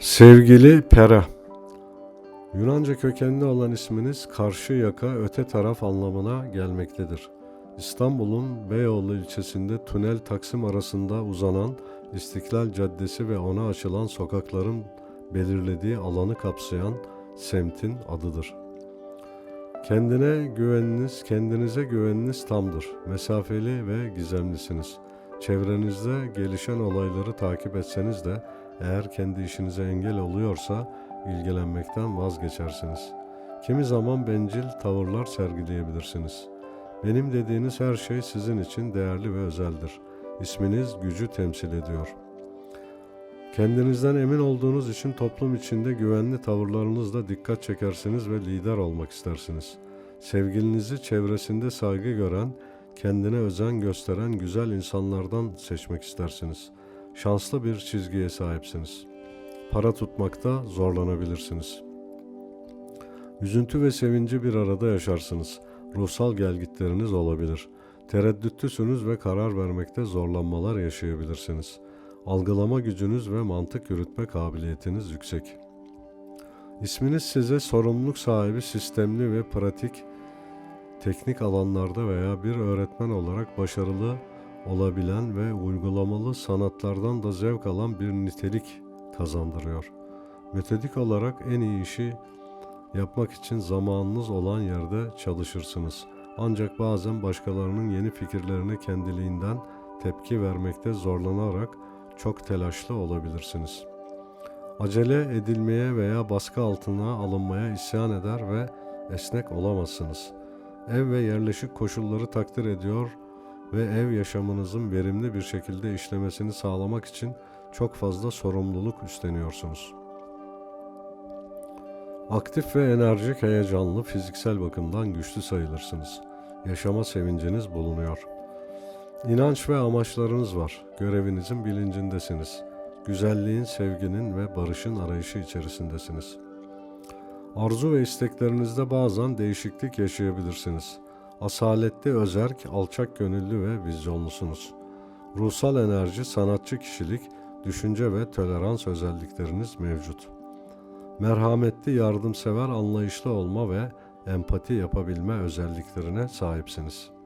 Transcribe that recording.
Sevgili Pera Yunanca kökenli olan isminiz karşı yaka öte taraf anlamına gelmektedir. İstanbul'un Beyoğlu ilçesinde Tünel Taksim arasında uzanan İstiklal Caddesi ve ona açılan sokakların belirlediği alanı kapsayan semtin adıdır. Kendine güveniniz, kendinize güveniniz tamdır. Mesafeli ve gizemlisiniz. Çevrenizde gelişen olayları takip etseniz de eğer kendi işinize engel oluyorsa ilgilenmekten vazgeçersiniz. Kimi zaman bencil tavırlar sergileyebilirsiniz. Benim dediğiniz her şey sizin için değerli ve özeldir. İsminiz gücü temsil ediyor. Kendinizden emin olduğunuz için toplum içinde güvenli tavırlarınızla dikkat çekersiniz ve lider olmak istersiniz. Sevgilinizi çevresinde saygı gören, kendine özen gösteren güzel insanlardan seçmek istersiniz. Şanslı bir çizgiye sahipsiniz. Para tutmakta zorlanabilirsiniz. Üzüntü ve sevinci bir arada yaşarsınız. Ruhsal gelgitleriniz olabilir. Tereddütlüsünüz ve karar vermekte zorlanmalar yaşayabilirsiniz. Algılama gücünüz ve mantık yürütme kabiliyetiniz yüksek. İsminiz size sorumluluk sahibi, sistemli ve pratik teknik alanlarda veya bir öğretmen olarak başarılı olabilen ve uygulamalı sanatlardan da zevk alan bir nitelik kazandırıyor. Metodik olarak en iyi işi yapmak için zamanınız olan yerde çalışırsınz. Ancak bazen başkalarının yeni fikirlerine kendiliğinden tepki vermekte zorlanarak çok telaşlı olabilirsiniz. Acele edilmeye veya baskı altına alınmaya isyan eder ve esnek olamazsınız. Ev ve yerleşik koşulları takdir ediyor ve ev yaşamınızın verimli bir şekilde işlemesini sağlamak için çok fazla sorumluluk üstleniyorsunuz. Aktif ve enerjik, heyecanlı, fiziksel bakımdan güçlü sayılırsınız. Yaşama sevinciniz bulunuyor. İnanç ve amaçlarınız var. Görevinizin bilincindesiniz. Güzelliğin, sevginin ve barışın arayışı içerisindesiniz. Arzu ve isteklerinizde bazen değişiklik yaşayabilirsiniz. Asaletli, özerk, alçak gönüllü ve vizyonlusunuz. Ruhsal enerji, sanatçı kişilik, düşünce ve tolerans özellikleriniz mevcut. Merhametli, yardımsever, anlayışlı olma ve empati yapabilme özelliklerine sahipsiniz.''